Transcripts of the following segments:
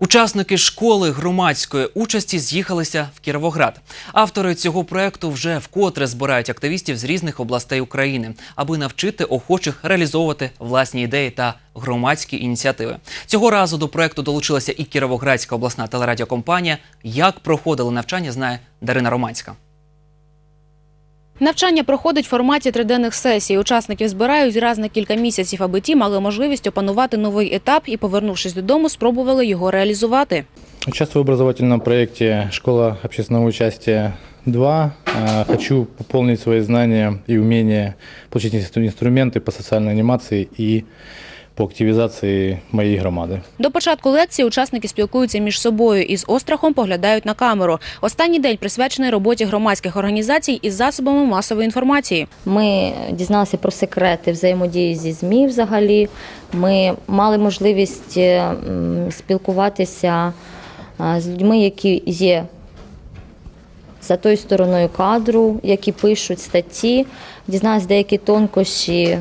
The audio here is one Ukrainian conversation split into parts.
Учасники школи громадської участі з'їхалися в Кіровоград. Автори цього проекту вже вкотре збирають активістів з різних областей України, аби навчити охочих реалізовувати власні ідеї та громадські ініціативи. Цього разу до проекту долучилася і Кіровоградська обласна телерадіокомпанія. Як проходили навчання, знає Дарина Романська. Навчання проходить в форматі триденних сесій. Учасників збирають раз на кілька місяців, аби ті мали можливість опанувати новий етап і, повернувшись додому, спробували його реалізувати. Участвую в образовательном проекте «Школа общественного участия 2». Э, Хочу пополнить свои знания и умения, получить інструменти по социальной анимации и по активизации моей громады. До початку лекції учасники спілкуються між собою і з острахом поглядають на камеру. Останній день присвячений роботі громадських організацій із засобами масової інформації. Ми дізналися про секрети взаємодії зі ЗМІ взагалі. Ми мали можливість е, спілкуватися з людьми, які є за тою стороною кадру, які пишуть статті, дізналися деякі тонкощі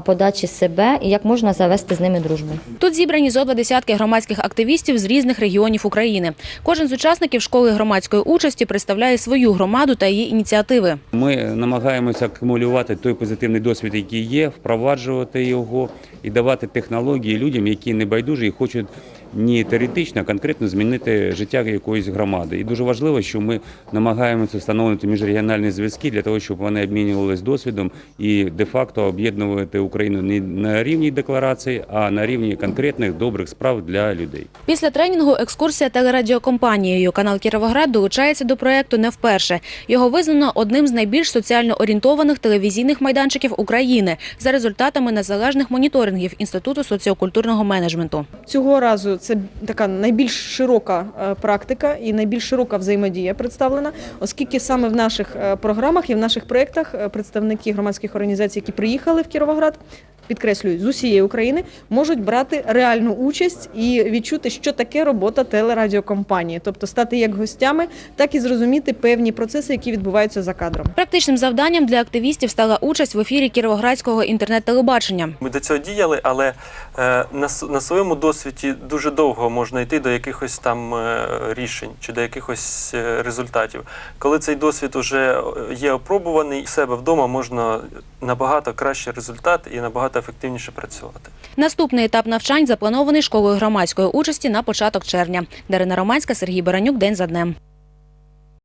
подачі себе і як можна завести з ними дружбу. Тут зібрані зо два десятки громадських активістів з різних регіонів України. Кожен з учасників школи громадської участі представляє свою громаду та її ініціативи. Ми намагаємося акумулювати той позитивний досвід, який є, впроваджувати його і давати технології людям, які не байдужі і хочуть не теоретично, а конкретно змінити життя якоїсь громади. І дуже важливо, що ми намагаємося встановлювати міжрегіональні зв'язки для того, щоб вони обмінювалися досвідом і де-факто об'єднувати Україну не на рівні декларації, а на рівні конкретних добрих справ для людей. Після тренінгу екскурсія телерадіокомпанією. Канал Кіровоград долучається до проекту не вперше. Його визнано одним з найбільш соціально орієнтованих телевізійних майданчиків України за результатами незалежних моніторингів Інституту соціокультурного менеджменту. Цього разу це така найбільш широка е, практика і найбільш широка взаємодія представлена, оскільки саме в наших е, програмах і в наших проєктах е, представники громадських організацій, які приїхали в Кіровоград, підкреслюю, з усієї України, можуть брати реальну участь і відчути, що таке робота телерадіокомпанії, тобто стати як гостями, так і зрозуміти певні процеси, які відбуваються за кадром. Практичним завданням для активістів стала участь в ефірі Кіровоградського інтернет-телебачення. Ми до цього діяли, але на своєму досвіді дуже довго можна йти до якихось там е, рішень чи до якихось е, результатів. Коли цей досвід вже є опробуваний, в себе вдома можна набагато кращий результат і набагато ефективніше працювати. Наступний етап навчань запланований школою громадської участі на початок червня. Дарина Романська, Сергій Баранюк. День за днем.